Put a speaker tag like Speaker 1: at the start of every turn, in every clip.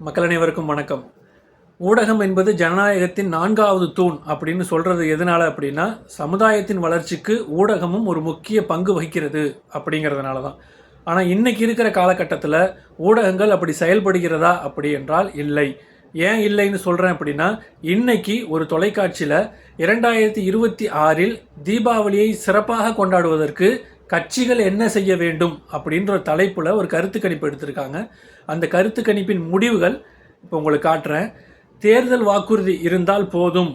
Speaker 1: மக்கள் அனைவருக்கும் வணக்கம். ஊடகம் என்பது ஜனநாயகத்தின் நான்காவது தூண் அப்படின்னு சொல்கிறது எதனால் அப்படின்னா சமுதாயத்தின் வளர்ச்சிக்கு ஊடகமும் ஒரு முக்கிய பங்கு வகிக்கிறது அப்படிங்கிறதுனால தான். ஆனால் இன்றைக்கி இருக்கிற காலகட்டத்தில் ஊடகங்கள் அப்படி செயல்படுகிறதா அப்படி என்றால் இல்லை. ஏன் இல்லைன்னு சொல்கிறேன் அப்படின்னா இன்னைக்கு ஒரு தொலைக்காட்சியில் இரண்டாயிரத்தி இருபத்தி ஆறில் தீபாவளியை சிறப்பாக கொண்டாடுவதற்கு கட்சிகள் என்ன செய்ய வேண்டும் அப்படின்ற தலைப்பில் ஒரு கருத்து கணிப்பு எடுத்திருக்காங்க. அந்த கருத்து கணிப்பின் முடிவுகள் இப்போ உங்களுக்கு காட்டுறேன். தேர்தல் வாக்குறுதி இருந்தால் போதும்.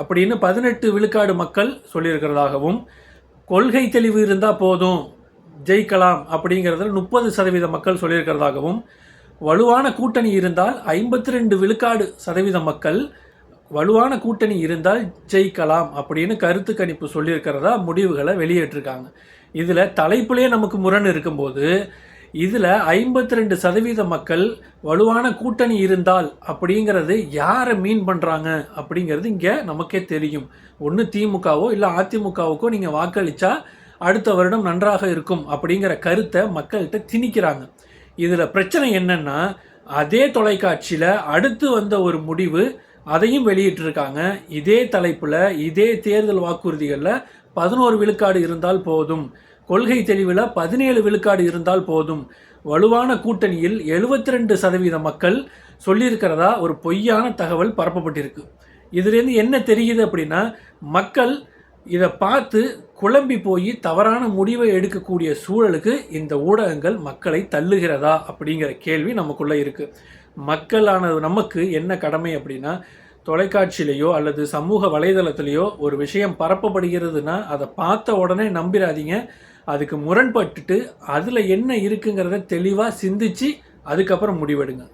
Speaker 1: அப்படின்னு பதினெட்டு விழுக்காடு மக்கள் சொல்லியிருக்கிறதாகவும் கொள்கை தெளிவு இருந்தால் போதும் ஜெயிக்கலாம் அப்படிங்கிறதுல முப்பது சதவீத மக்கள் சொல்லியிருக்கிறதாகவும் வலுவான கூட்டணி இருந்தால் ஐம்பத்தி ரெண்டு விழுக்காடு சதவீத மக்கள் வலுவான கூட்டணி இருந்தால் ஜெயிக்கலாம் அப்படின்னு கருத்து கணிப்பு சொல்லியிருக்கிறதா முடிவுகளை வெளியிட்டிருக்காங்க இதில் தலைப்புலேயே நமக்கு முரண் இருக்கும்போது இதில் ஐம்பத்தி ரெண்டு சதவீத மக்கள் வலுவான கூட்டணி இருந்தால் அப்படிங்கிறது யாரை மீன் பண்ணுறாங்க அப்படிங்கிறது இங்கே நமக்கே தெரியும். ஒன்று திமுகவோ இல்லை அதிமுகவுக்கோ நீங்கள் வாக்களித்தா அடுத்த வருடம் நன்றாக இருக்கும் அப்படிங்கிற கருத்தை மக்கள்கிட்ட திணிக்கிறாங்க. இதில் பிரச்சனை என்னென்னா அதே தொலைக்காட்சியில் அடுத்து வந்த ஒரு முடிவு அதையும் வெளியிட்டிருக்காங்க. இதே தலைப்பில் இதே தேர்தல் வாக்குறுதிகளில் பதினோரு விழுக்காடு இருந்தால் போதும். கொள்கை தெளிவில் பதினேழு விழுக்காடு இருந்தால் போதும். வலுவான கூட்டணியில் 72% ரெண்டு சதவீத மக்கள் சொல்லியிருக்கிறதா ஒரு பொய்யான தகவல் பரப்பப்பட்டிருக்கு. இதுலேருந்து என்ன தெரியுது அப்படின்னா மக்கள் இதை பார்த்து குழம்பி போய் தவறான முடிவை எடுக்கக்கூடிய சூழலுக்கு இந்த ஊடகங்கள் மக்களை தள்ளுகிறதா அப்படிங்கிற கேள்வி நமக்குள்ளே இருக்குது மக்களானது நமக்கு என்ன கடமை அப்படின்னா தொலைக்காட்சியிலையோ அல்லது சமூக வலைதளத்திலேயோ ஒரு விஷயம் பரப்பப்படுகிறதுனா அதை பார்த்த உடனே நம்பிடாதீங்க அதுக்கு முரண்பட்டுட்டு அதில் என்ன இருக்குங்கிறத தெளிவாக சிந்திச்சு அதுக்கப்புறம் முடிவெடுங்க.